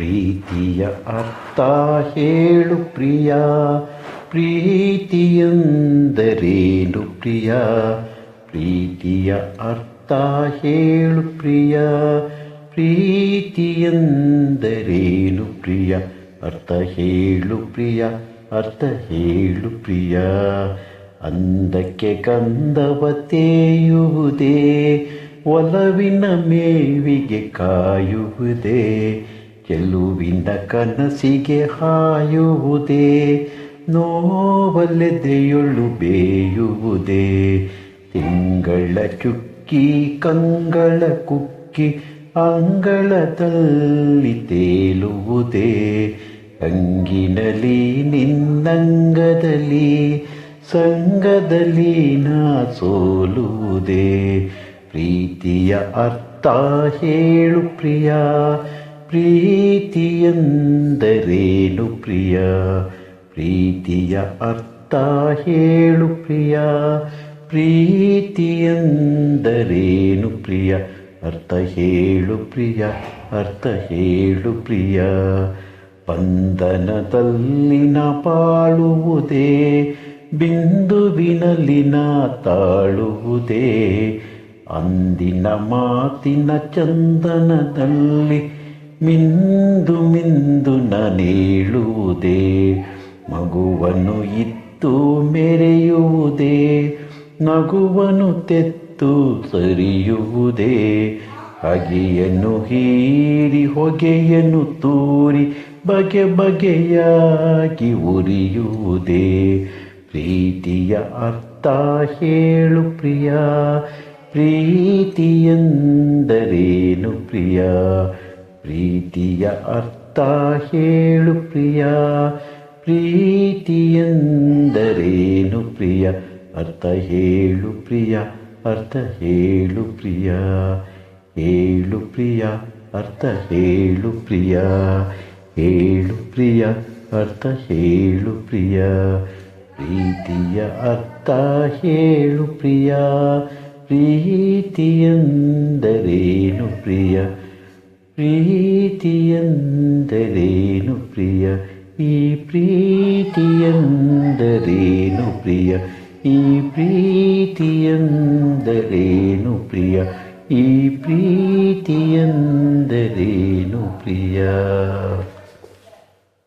ಪ್ರೀತಿಯ ಅರ್ಥ ಹೇಳು ಪ್ರಿಯ. ಪ್ರೀತಿಯೆಂದರೇನು ಪ್ರಿಯ? ಪ್ರೀತಿಯ ಅರ್ಥ ಹೇಳು ಪ್ರಿಯ. ಪ್ರೀತಿಯೆಂದರೇನು ಪ್ರಿಯ? ಅರ್ಥ ಹೇಳು ಪ್ರಿಯ. ಅರ್ಥ ಹೇಳು ಪ್ರಿಯ. ಅಂದಕ್ಕೆ ಕಂದವ ತೇಯುವುದೇ ಒಲವಿನ ಮೇವಿಗೆ ಕಾಯುವುದೇ. ಚೆಲುವಿನ ಕನಸಿಗೆ ಹಾಯುವುದೇ, ನೋವಲೆದೆಯೊಳು ಬೇಯುವುದೇ. ತಿಂಗಳ ಚುಕ್ಕಿ ಕಂಗಳ ಕುಕ್ಕಿ ಅಂಗಳದಲ್ಲಿ ತೇಲುವುದೇ. ಅಂಗಿನಲಿ ನಿನ್ನಂಗದಲ್ಲಿ ಸಂಗದಲ್ಲಿ ನಾ ಸೋಲುವುದೇ. ಪ್ರೀತಿಯ ಅರ್ಥ ಹೇಳು ಪ್ರಿಯ ಪ್ರೀತಿಯೆಂದರೇನು ಪ್ರಿಯ? ಪ್ರೀತಿಯ ಅರ್ಥ ಹೇಳು ಪ್ರಿಯ. ಪ್ರೀತಿಯೆಂದರೇನು ಪ್ರಿಯ? ಅರ್ಥ ಹೇಳು ಪ್ರಿಯ. ಅರ್ಥ ಹೇಳು ಪ್ರಿಯ. ಬಂಧನದಲ್ಲಿನ ಪಾಳುವುದೇ ಬಿಂದುವಿನಲ್ಲಿನ ತಾಳುವುದೇ. ಅಂದಿನ ಮಾತಿನ ಚಂದನದಲ್ಲಿ ಮಿಂದು ಮಿಂದು ನಾನೇಳುವುದೇ ಮಗುವನ್ನು ಇತ್ತು ಮೆರೆಯುವುದೇ, ನಗುವನು ತೆತ್ತು ಸರಿಯುವುದೇ ಹಗೆಯನ್ನು ಹೀರಿ ಹೊಗೆಯನ್ನು ತೂರಿ ಬಗೆ ಬಗೆಯಾಗಿ ಉರಿಯುವುದೇ. ಪ್ರೀತಿಯ ಅರ್ಥ ಹೇಳು ಪ್ರಿಯ ಪ್ರೀತಿಯೆಂದರೇನು ಪ್ರಿಯ? ಪ್ರೀತಿಯ ಅರ್ಥ ಹೇಳು ಪ್ರಿಯ. ಪ್ರೀತಿಯೆಂದರೇನು ಪ್ರಿಯ? ಅರ್ಥ ಹೇಳು ಪ್ರಿಯ, ಅರ್ಥ ಹೇಳು ಪ್ರಿಯ. ಹೇಳು ಪ್ರಿಯ, ಅರ್ಥ ಹೇಳು ಪ್ರಿಯ. ಹೇಳು ಪ್ರಿಯ, ಅರ್ಥ ಹೇಳು ಪ್ರಿಯ. ಪ್ರೀತಿಯ ಅರ್ಥ ಹೇಳು ಪ್ರಿಯ. ಪ್ರೀತಿಯೆಂದರೇನು ಪ್ರಿಯ? ಪ್ರೀತಿಯೆಂದರೇನು ಪ್ರಿಯ? ಈ ಪ್ರೀತಿಯಂದರೇನು ಪ್ರಿಯ? ಈ ಪ್ರೀತಿಯಂದರೇನು ಪ್ರಿಯ? ಈ ಪ್ರೀತಿಯಂದರೇನು ಪ್ರಿಯ?